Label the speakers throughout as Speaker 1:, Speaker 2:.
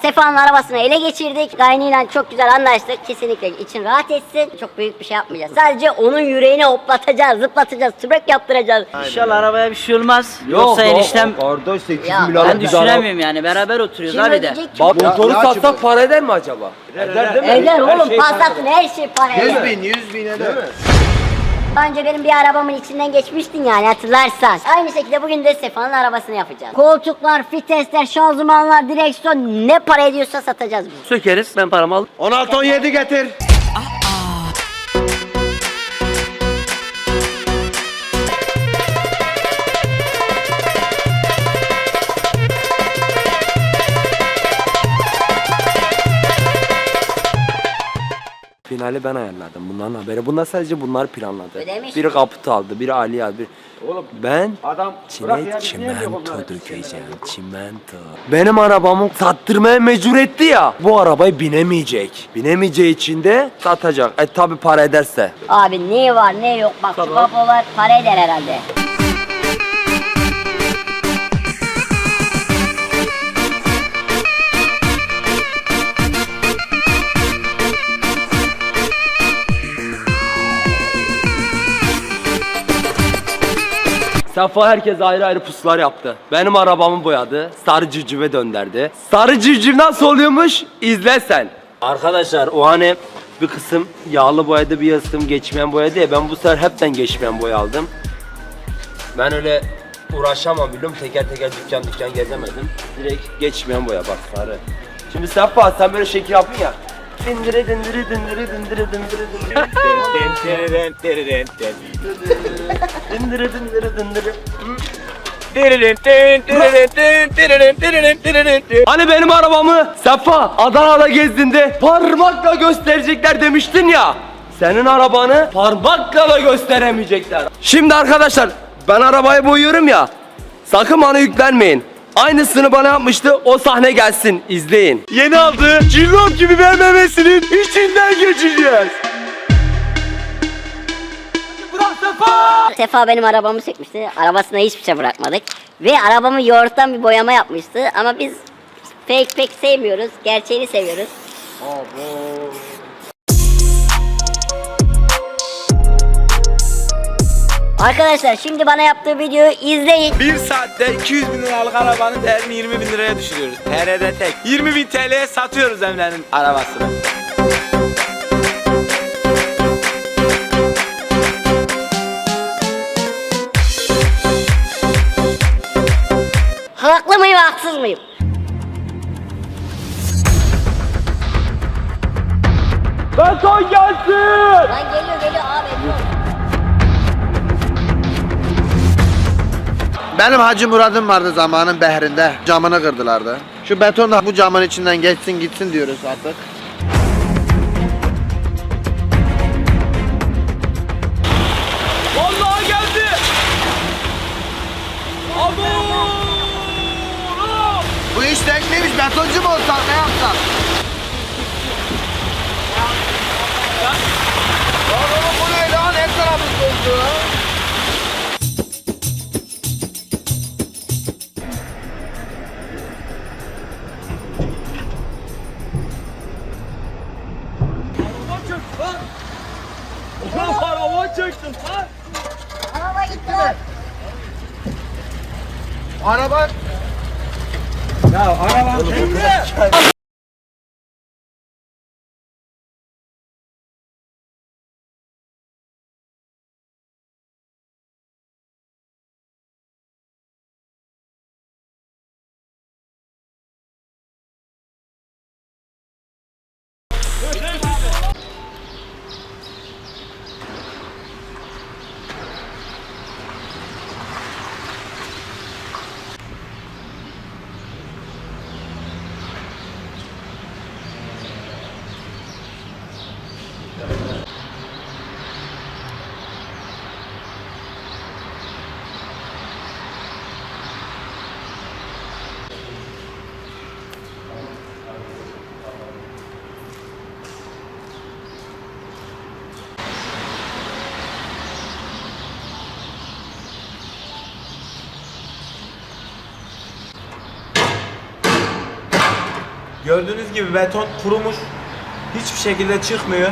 Speaker 1: Sefa'nın arabasını ele geçirdik. Gaynıyla çok güzel anlaştık. Kesinlikle için rahat etsin. Çok büyük bir şey yapmayacağız. Sadece onun yüreğini hoplatacağız, zıplatacağız, tübrek yaptıracağız.
Speaker 2: İnşallah arabaya bir şey olmaz. Yoksa eniştem
Speaker 3: Kardeş 8
Speaker 1: Ya,
Speaker 3: milyar
Speaker 2: ben düşünemiyorum yani beraber oturuyoruz
Speaker 1: Kim
Speaker 2: abi de.
Speaker 1: ödeyecek
Speaker 3: motoru
Speaker 4: ya
Speaker 3: satsak para eder mi acaba? Eder değil mi?
Speaker 1: Eder oğlum
Speaker 3: şey
Speaker 1: Passat'ın her şey para
Speaker 4: 100
Speaker 1: eder.
Speaker 4: bin 100 bin eder.
Speaker 1: Daha önce benim bir arabamın içinden geçmiştin yani hatırlarsan. Aynı şekilde bugün de Sefa'nın arabasını yapacağız. Koltuklar, fitesler, şanzımanlar, direksiyon ne para ediyorsa satacağız biz.
Speaker 2: Sökeriz ben paramı alıp
Speaker 4: 16 17 getir.
Speaker 3: Finali ben ayarladım. Bunların haberi. Bunlar sadece bunlar planladı.
Speaker 1: Ödemiş
Speaker 3: Biri
Speaker 1: mi?
Speaker 3: kaput aldı, biri Ali aldı. Biri...
Speaker 4: Oğlum
Speaker 3: Ben
Speaker 4: adam diyor
Speaker 3: çimento dökeceğim. Çimento. Benim arabamı sattırmaya mecbur etti ya. Bu arabayı binemeyecek. Binemeyeceği için de satacak. E tabi para ederse.
Speaker 1: Abi ne var ne yok bak şu babalar para eder herhalde.
Speaker 3: Safa herkes ayrı ayrı puslar yaptı. Benim arabamı boyadı. Sarı civcive dönderdi. Sarı civciv nasıl oluyormuş? İzle sen. Arkadaşlar o hani bir kısım yağlı boyadı bir kısım geçmeyen boyadı ya ben bu sefer hepten geçmeyen boya aldım. Ben öyle uğraşamam biliyorum teker teker dükkan dükkan gezemedim. Direkt geçmeyen boya bak sarı. Şimdi Safa sen böyle şekil yapın ya. Dindiri dindiri dindiri dindiri dindiri dindiri. Dindiri dindiri dindiri. Hani benim arabamı Sefa Adana'da gezdiğinde parmakla gösterecekler demiştin ya. Senin arabanı parmakla da gösteremeyecekler. Şimdi arkadaşlar ben arabayı boyuyorum ya. Sakın bana yüklenmeyin. Aynısını bana yapmıştı. O sahne gelsin. izleyin. Yeni aldığı cillop gibi BMW'sinin içinden geçeceğiz. Sefa!
Speaker 1: Benim arabamı sökmüştü. Arabasına hiçbir şey bırakmadık. Ve arabamı yoğurttan bir boyama yapmıştı. Ama biz fake pek sevmiyoruz. Gerçeğini seviyoruz. Arkadaşlar şimdi bana yaptığı videoyu izleyin.
Speaker 5: 1 saatte 200 bin liralık arabanın değerini 20 bin liraya düşürüyoruz. TR'de tek. 20 bin TL'ye satıyoruz Emre'nin arabasını.
Speaker 1: Haklı mıyım haksız mıyım?
Speaker 3: Beton gelsin!
Speaker 1: Lan geliyor geliyor abi. dur.
Speaker 4: Benim Hacı Murad'ım vardı zamanın behrinde. Camını kırdılardı. Şu beton da bu camın içinden geçsin gitsin diyoruz artık.
Speaker 3: Vallahi geldi. Abo!
Speaker 4: Bu iş tekliymiş betoncu mu olsak ne yapsak? Lan oğlum bu ne lan? Her tarafımız bozdu.
Speaker 3: Çöktüm lan.
Speaker 1: Araba gitti lan.
Speaker 4: Araba
Speaker 5: Gördüğünüz gibi beton kurumuş. Hiçbir şekilde çıkmıyor.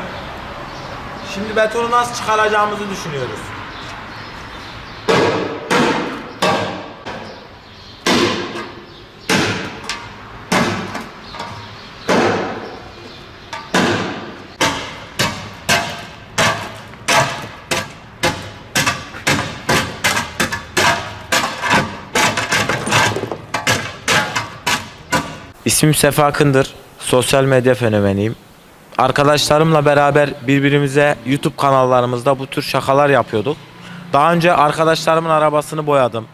Speaker 5: Şimdi betonu nasıl çıkaracağımızı düşünüyoruz.
Speaker 6: İsmim Sefa Akındır. Sosyal medya fenomeniyim. Arkadaşlarımla beraber birbirimize YouTube kanallarımızda bu tür şakalar yapıyorduk. Daha önce arkadaşlarımın arabasını boyadım.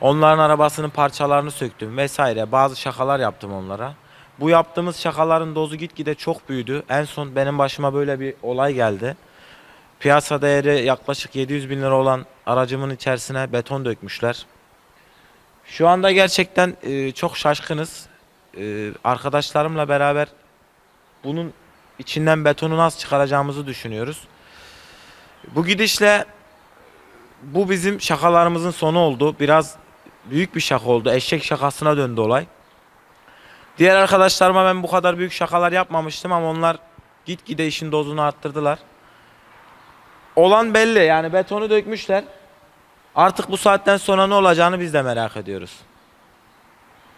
Speaker 6: Onların arabasının parçalarını söktüm vesaire. Bazı şakalar yaptım onlara. Bu yaptığımız şakaların dozu gitgide çok büyüdü. En son benim başıma böyle bir olay geldi. Piyasa değeri yaklaşık 700 bin lira olan aracımın içerisine beton dökmüşler. Şu anda gerçekten e, çok şaşkınız. E, arkadaşlarımla beraber bunun içinden betonu nasıl çıkaracağımızı düşünüyoruz. Bu gidişle bu bizim şakalarımızın sonu oldu. Biraz büyük bir şaka oldu. Eşek şakasına döndü olay. Diğer arkadaşlarıma ben bu kadar büyük şakalar yapmamıştım ama onlar gitgide işin dozunu arttırdılar. Olan belli yani betonu dökmüşler. Artık bu saatten sonra ne olacağını biz de merak ediyoruz.